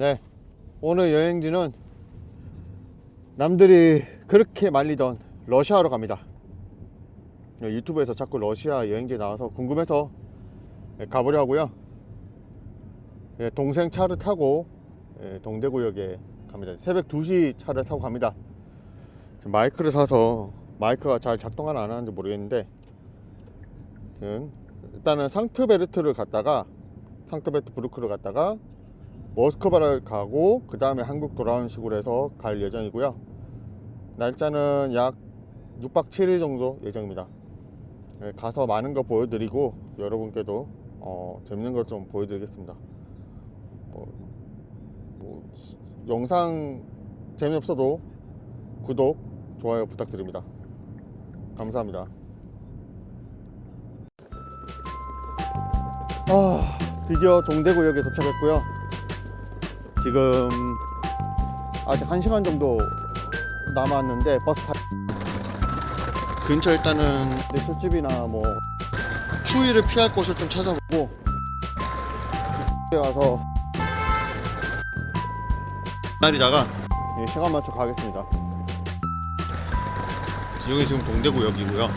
네, 오늘 여행지는 남들이 그렇게 말리던 러시아로 갑니다. 네, 유튜브에서 자꾸 러시아 여행지 나와서 궁금해서 네, 가보려 하고요. 네, 동생 차를 타고 네, 동대구역에 갑니다. 새벽 2시 차를 타고 갑니다. 마이크를 사서 마이크가 잘 작동하나 안 하는지 모르겠는데 일단은 상트베르트를 갔다가 상트베르트부르크를 갔다가 모스크바를 가고 그 다음에 한국 돌아오는 식으로 해서 갈 예정이고요. 날짜는 약 6박 7일 정도 예정입니다. 네, 가서 많은 거 보여드리고 여러분께도 어, 재밌는 것좀 보여드리겠습니다. 뭐, 뭐, 시- 영상 재미없어도 구독, 좋아요 부탁드립니다. 감사합니다. 아, 드디어 동대구역에 도착했고요. 지금 아직 1시간 정도 남았는데 버스 타 근처 일단은 내 술집이나 뭐 추위를 피할 곳을 좀 찾아보고 그 와서 기다리다가 예, 시간 맞춰 가겠습니다. 여기 지금 동대구역이고요.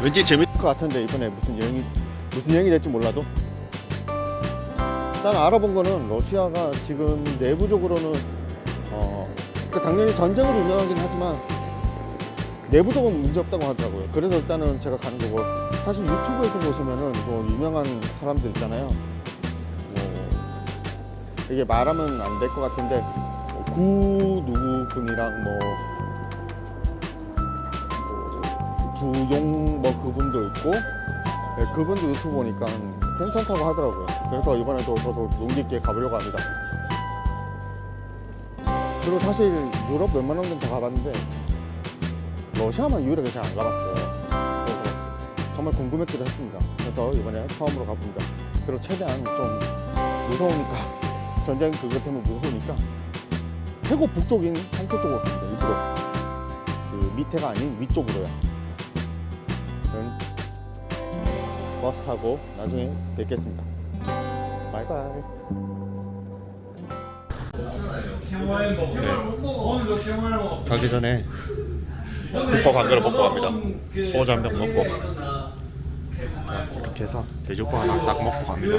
왠지 재밌을 것 같은데 이번에 무슨 여행이 무슨 여행이 될지 몰라도 일단 알아본 거는 러시아가 지금 내부적으로는 어, 그 당연히 전쟁으로 유명하긴 하지만 내부적으로 문제 없다고 하더라고요. 그래서 일단은 제가 가는 거고 사실 유튜브에서 보시면은 뭐 유명한 사람들 있잖아요. 뭐 이게 말하면 안 될 것 같은데 뭐구 누구 분이랑 뭐 주용 뭐 그분도 있고 네, 그분도 유튜브 보니까 괜찮다고 하더라고요. 그래서 이번에도 저도 용기 있게 가보려고 합니다. 그리고 사실 유럽 웬만한 데는 다 가봤는데 러시아만 유일하게 잘 안 가봤어요. 그래서 정말 궁금했기도 했습니다. 그래서 이번에 처음으로 가봅니다. 그리고 최대한 좀 무서우니까 전쟁 그것 때문에 무서우니까 태국 북쪽인 상토 쪽으로 갑니다. 일부러 그 밑에가 아닌 위쪽으로요. 버스 타고 나중에 뵙겠습니다. 바이바이. 가기 전에 국밥 한 그릇 먹고 갑니다. 소주 한 병 먹고 자, 이렇게 해서 돼지국밥 하나 딱 먹고 갑니다.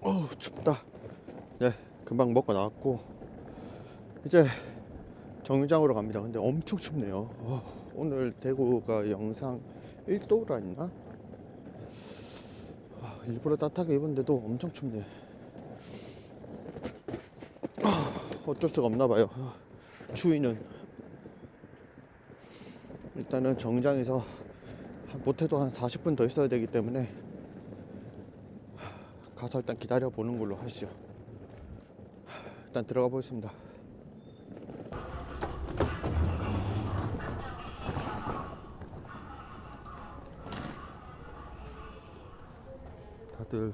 어우 춥다. 네, 금방 먹고 나왔고 이제 정류장으로 갑니다. 근데 엄청 춥네요. 어, 오늘 대구가 영상 1도라 했나? 아, 일부러 따뜻하게 입었는데도 엄청 춥네. 아, 어쩔 수가 없나 봐요. 아, 추위는 일단은 정장에서 한- 못해도 한 40분 더 있어야 되기 때문에 가서 일단 기다려 보는 걸로 하시죠. 일단 들어가 보겠습니다. 다들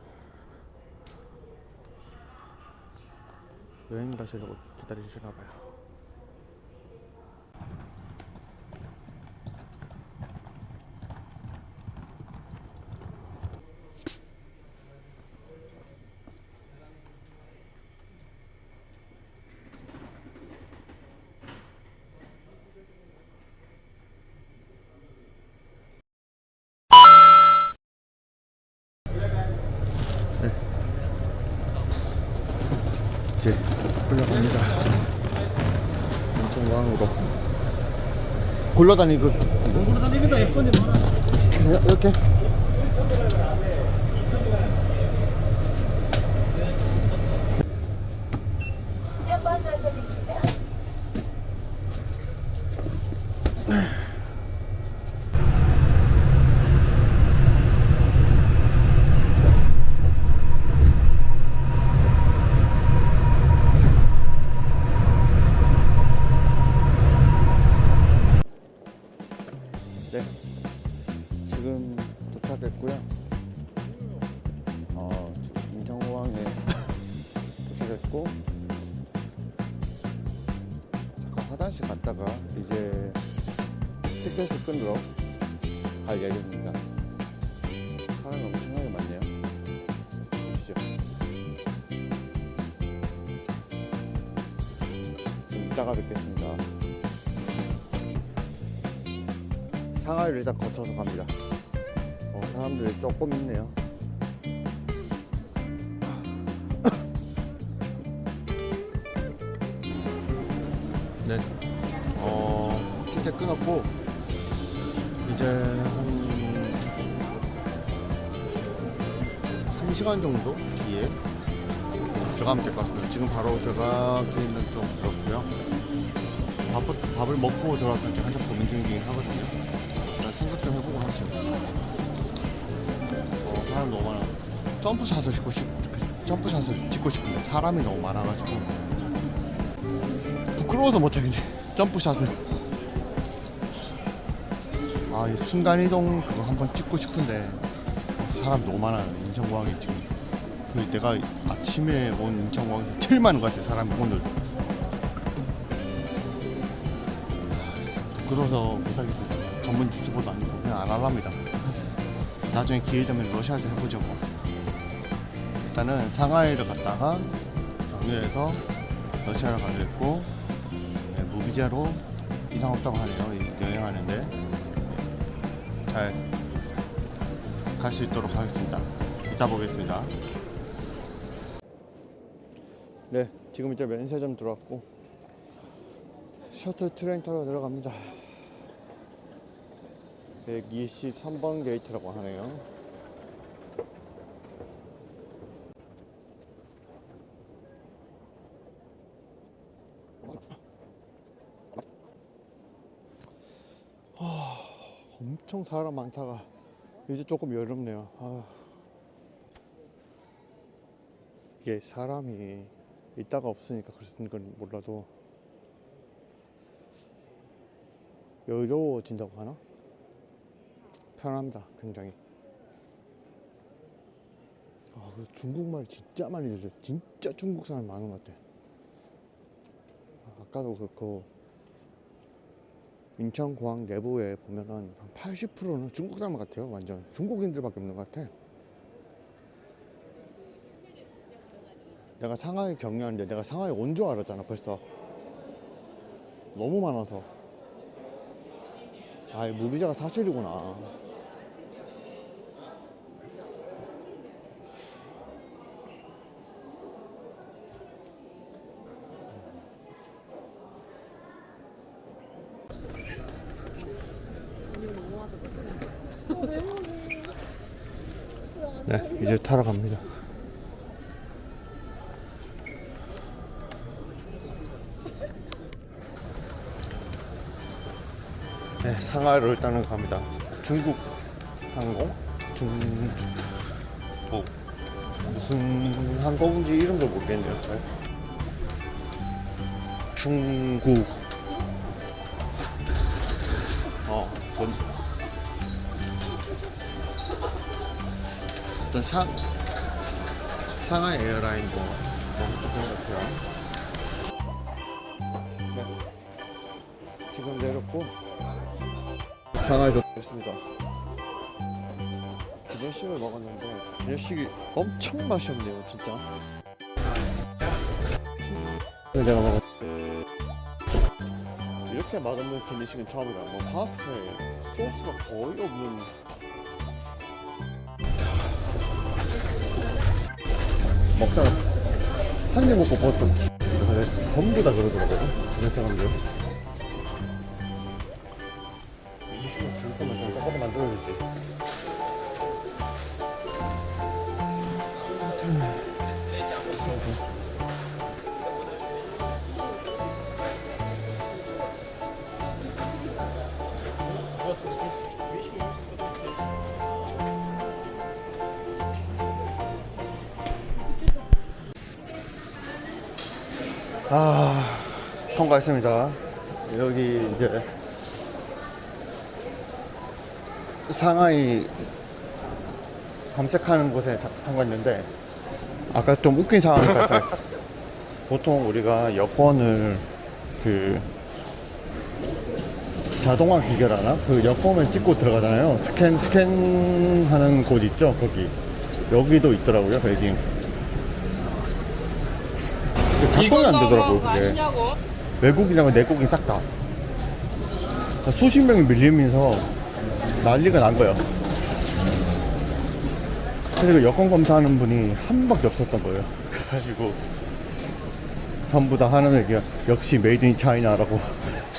여행 가시려고 기다리시나 봐요. 이제 흘러갑니다. 인천공항으로 굴러다니고 굴러다닙니다. 손님. 이렇게 상하이를 일단 거쳐서 갑니다. 어, 사람들이 조금 있네요. 네. 어, 티켓 끊었고, 이제 한, 한 시간 정도 뒤에 들어가면 될 것 같습니다. 지금 바로 들어가기는 좀 그렇고요. 밥, 밥을 먹고 들어갈지 한참 고민 중이긴 하거든요. 사람 너무 많아. 점프샷을 찍고 싶, 점프샷을 찍고 싶은데 사람이 너무 많아가지고 부끄러워서 못하겠네. 점프샷을. 아, 이 순간이동 그거 한번 찍고 싶은데 사람 너무 많아요. 인천공항에 지금. 그 내가 아침에 온 인천공항에서 제일 많은 것 같아 사람이 오늘. 아, 부끄러워서 못하겠어요. 전문 유튜버도 아니고 그냥 안 할랍니다. 나중에 기회 되면 러시아에서 해보죠 뭐. 일단은 상하이를 갔다가 정유에서 러시아를 가겠고 네, 무비자로 이상 없다고 하네요. 이- 여행하는데 잘갈 수 있도록 하겠습니다. 이따 보겠습니다. 네, 지금 이제 면세점 들어왔고 셔틀 트레인 타러 들어갑니다. 123번 게이트라고 하네요. 아, 엄청 사람 많다가 이제 조금 여롭네요. 아. 이게 사람이 있다가 없으니까 그런 건 몰라도 여유로워진다고 하나? 편합니다, 굉장히. 아, 그리고 중국말 진짜 많이 들려. 진짜 중국 사람 많은 것 같아. 아, 아까도 그렇고 인천 공항 내부에 보면은 한 80%는 중국 사람 같아요. 완전 중국인들밖에 없는 것 같아. 내가 상하이 경유하는데 내가 상하이 온 줄 알았잖아 벌써. 너무 많아서. 아, 이 무비자가 사실이구나. 네, 이제 타러 갑니다. 네, 상하이로 일단은 갑니다. 중국 항공? 중국 무슨 항공인지 이름도 모르겠네요. 잘. 중국 일단 상 상하이 에어라인 뭐 너무 좋은 것 같아요. 네, 지금 내렸고 상하이 도착했습니다. 기내식을 먹었는데 기내식이 엄청 맛이 없네요, 진짜. 제가 먹었 이렇게 맛없는 기내식은 처음이다. 뭐 파스타에 소스가 거의 없는 먹다가 한 입 먹고 이거 전부 다 그러더라고요. 주변 사람들 통과했습니다 여기 이제 상하이 검색하는 곳에 자- 통과했는데 아까 좀 웃긴 상황이 발생했어 보통 우리가 여권을 그 자동화 기계라나? 그 여권을 찍고 들어가잖아요. 스캔, 스캔하는 곳 있죠? 거기. 여기도 있더라고요, 베이징. 작동이 안 되더라고요, 그게. 외국인하고 내국인 싹 다. 수십 명이 밀리면서 난리가 난 거예요. 그리고 여권 검사하는 분이 한 밖에 없었던 거예요. 그래가지고 전부 다 하는 얘기가 역시 메이드 인 차이나라고.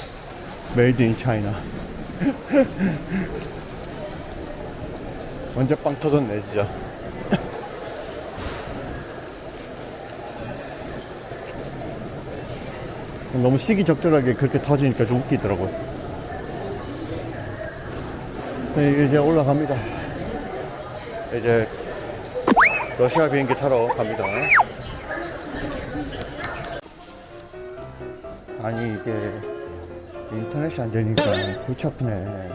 메이드 인 차이나. 완전 빵 터졌네, 진짜. 너무 시기적절하게 그렇게 터지니까 좀 웃기더라고요. 네, 이제 올라갑니다. 이제 러시아 비행기 타러 갑니다. 아니 이게 인터넷이 안 되니까 골치 아프네.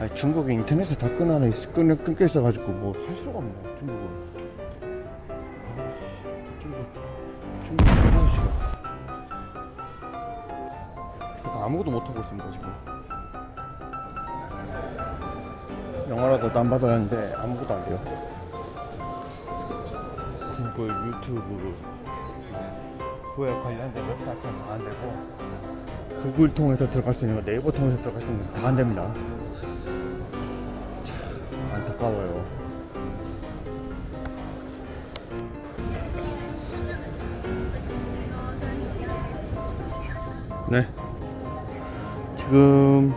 아니, 중국에 인터넷을 다 끊어내 끊 끊겨 있어가지고 뭐 할 수가 없네 중국은. 아무것도 못하고 있습니다 지금. 영화라도 다운받았는데 아무것도 안 돼요. 구글, 유튜브 그에 관련된 웹사이트는 다 안 되고 구글 통해서 들어갈 수 있는 거 네이버 통해서 들어갈 수 있는 거 다 안 됩니다 지금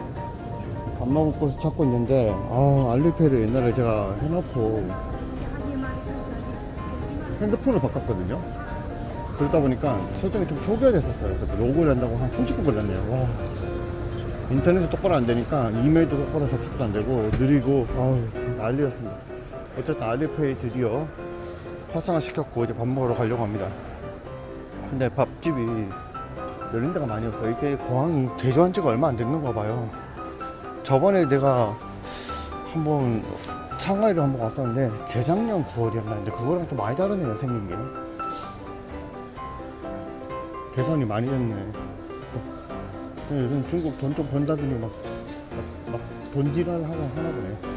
밥 먹을 곳을 찾고 있는데 아 알리페이를 옛날에 제가 해놓고 핸드폰을 바꿨거든요. 그러다 보니까 설정이 좀 초기화됐었어요. 그래서 로그를 한다고 한 30분 걸렸네요. 와. 인터넷이 똑바로 안 되니까 이메일도 똑바로 접속도 안 되고 느리고 아우 난리였습니다. 어쨌든 알리페이 드디어 활성화 시켰고 이제 밥 먹으러 가려고 합니다. 근데 밥집이 열린 데가 많이 없어. 이게 공항이 개조한 지가 얼마 안 됐는가 봐요. 저번에 내가 한번 상하이를 한번 왔었는데 재작년 9월이었나 근데 그거랑 또 많이 다르네요 생긴 게. 개선이 많이 됐네. 요즘 중국 돈 좀 번다더니 막, 막, 막 돈질을 하고 하나 보네.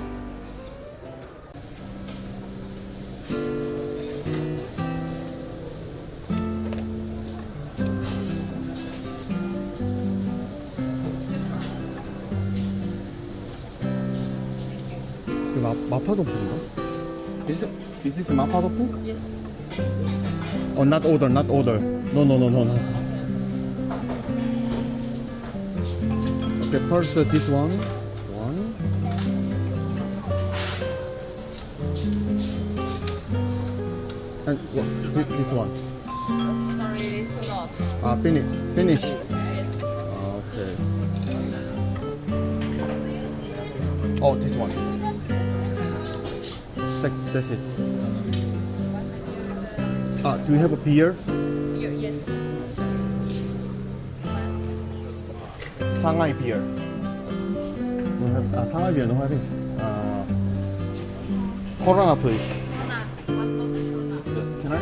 파소프인가? Is, it- is this 마파소프? Yes. Oh, not order, not order. No, no, no, no, no. Okay, first uh, this one. One. And what, this, this one. Sorry, it's a lot. Ah, finish. Finish. Yes. Ah, okay. Oh, this one. that's it. Ah, do you have a beer? Beer, yes. Shanghai beer. We have ah, Shanghai beer. No, I think. Uh, Corona, please. Yes, can I?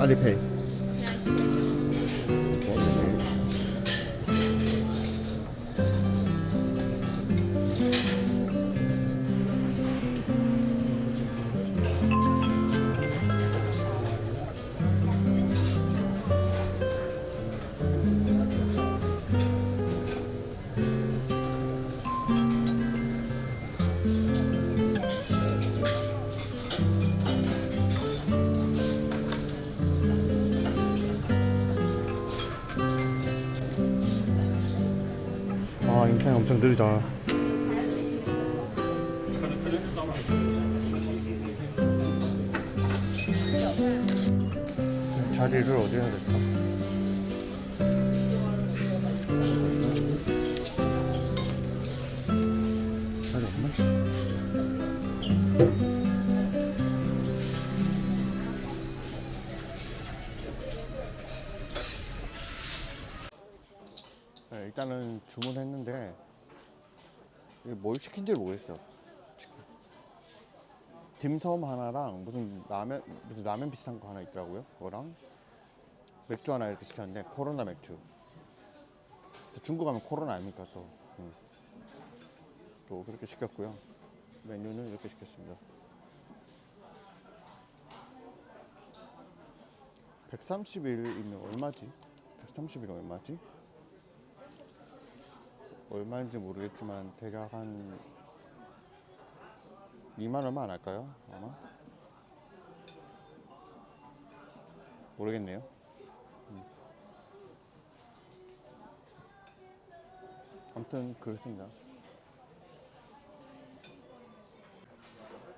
Alipay. 아, 인터넷 엄청 느리다. 자리를 어디 해야 될까? 뭘 시킨지 모르겠어요. 딤섬 하나랑 무슨 라면 무슨 라면 비슷한 거 하나 있더라고요. 그거랑 맥주 하나 이렇게 시켰는데 코로나 맥주. 또 중국 하면 코로나 아닙니까 또. 음. 또 그렇게 시켰고요. 메뉴는 이렇게 시켰습니다. 130일이면 얼마지? 130일 얼마지? 얼마인지 모르겠지만 대략 한 2만 얼마 안 할까요? 아마 모르겠네요. 음. 아무튼 그렇습니다.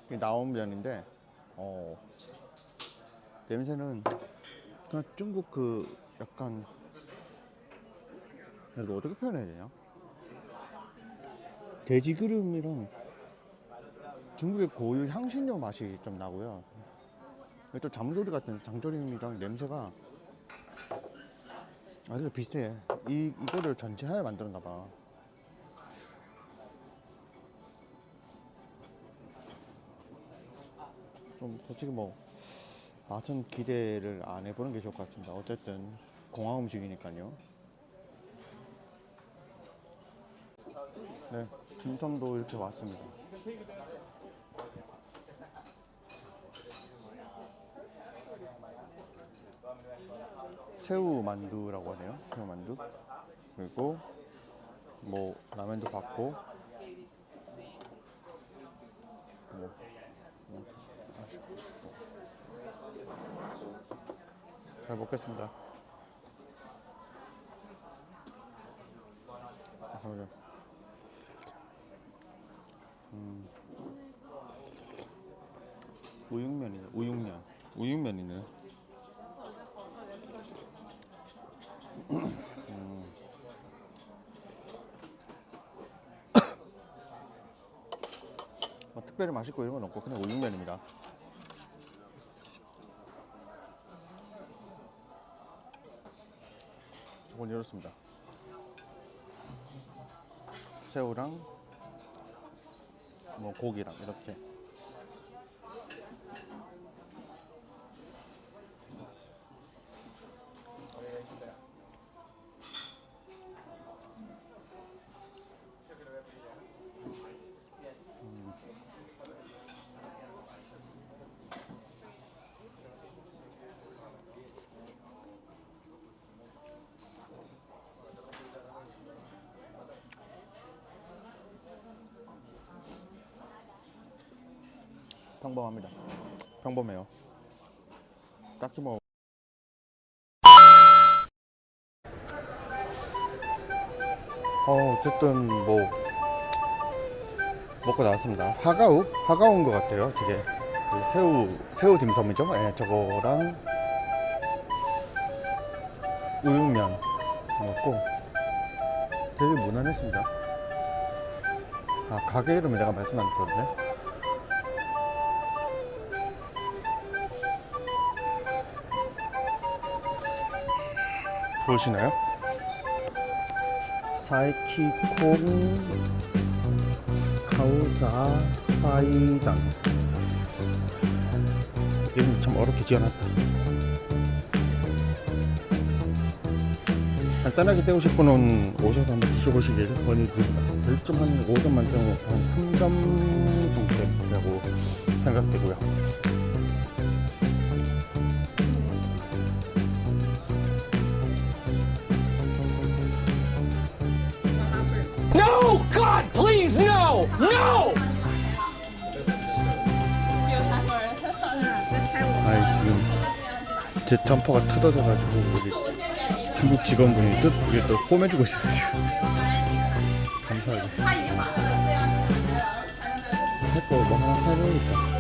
이게 나온 면인데 어, 냄새는 그냥 중국 그 약간 이거 어떻게 표현해야 되냐? 돼지 기름이랑 중국의 고유 향신료 맛이 좀 나고요. 또 장조림 같은 장조림이랑 냄새가 아주 비슷해. 이 이거를 전체하에 만들었나 봐. 좀 솔직히 뭐 맛은 기대를 안 해보는 게 좋을 것 같습니다. 어쨌든 공항 음식이니까요. 네, 딤섬도 이렇게 왔습니다. 새우 만두라고 하네요. 새우 만두. 그리고 뭐 라면도 받고 뭐, 뭐. 잘 먹겠습니다. 잠깐만요. 음. 우육면이네. 우육면. 우육면이네. 음. 뭐 특별히 맛있고 이런 건 없고 그냥 우육면입니다. 저건 이렇습니다. 새우랑 뭐 고기랑 이렇게 평범해요. 딱히 뭐 어, 어쨌든 뭐 먹고 나왔습니다. 하가우? 하가우인 것 같아요. 되게 그 새우 새우 딤섬이죠. 예, 저거랑 우육면 먹고 되게 무난했습니다. 아 가게 이름을 내가 말씀 안 드렸네. 보시나요? 사이키콩 카우사 파이단 이름 참 어렵게 지어놨다. 간단하게 때우실 분은 오셔서 한번 드셔보시길 권유드립니다. 1점 한 5점 만점으로 한 3점 정도 되라고 생각되고요 please, no! No! 아이 지금 제 점퍼가 뜯어져가지고 여기 중국 직원분이 뜻 이게 또 꼬매주고 있어요 감사하게 할거 뭐 하나 사야 되니까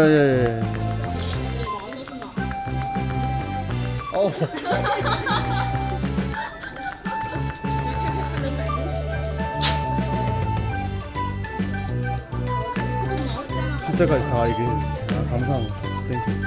예, 예, 예. 어. 숫자까지 다 이게 아, 감사합니다. 땡큐.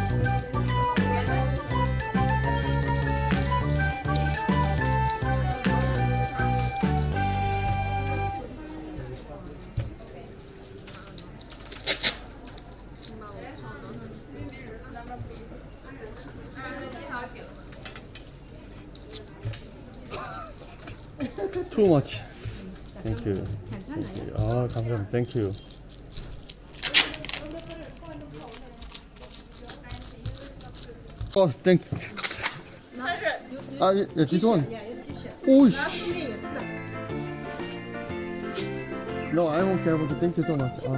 아 감사합니다. Thank you. 어, 땡. 아, 예, 예, this one. 오이. No, I won't care about it. Thank you so much. 아.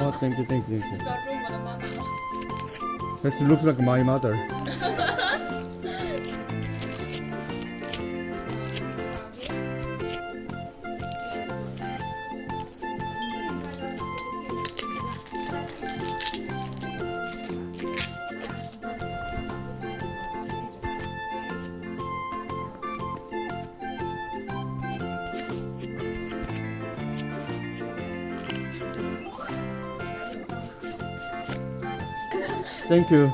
어, thank you, thank you, thank you. 抓住我的妈妈了。 That looks like my mother. You.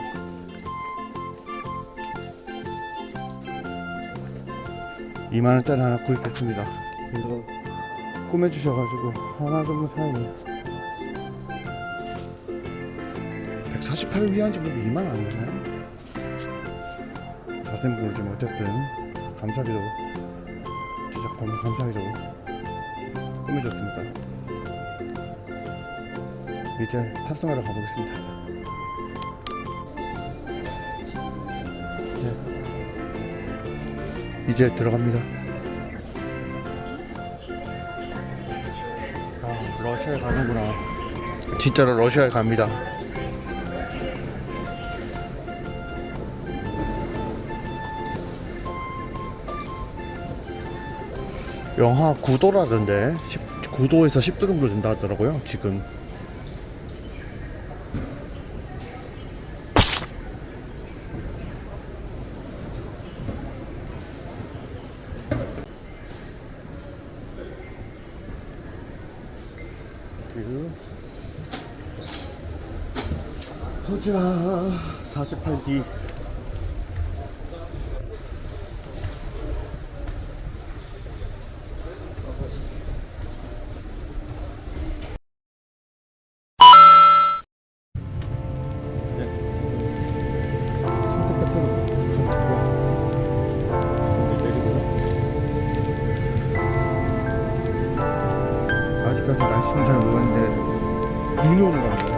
이만 원짜리 하나 구입했습니다. 이거 꾸며주셔가지고 하나 정도 사용해요. 148을 위한 정도 2만 원 아니잖아요? 자세히 모르지만 어쨌든 감사하게도 제작품 감사하게도 꾸며줬습니다. 이제 탑승하러 가보겠습니다. 이제 들어갑니다. 아, 러시아에 가는구나. 진짜로 러시아에 갑니다. 영하 9도라던데 9도에서 10도 정도 된다 하더라고요 지금 그 보자 48D 아직까지 날씨는 잘 모르겠는데 눈이 오는 것 같아요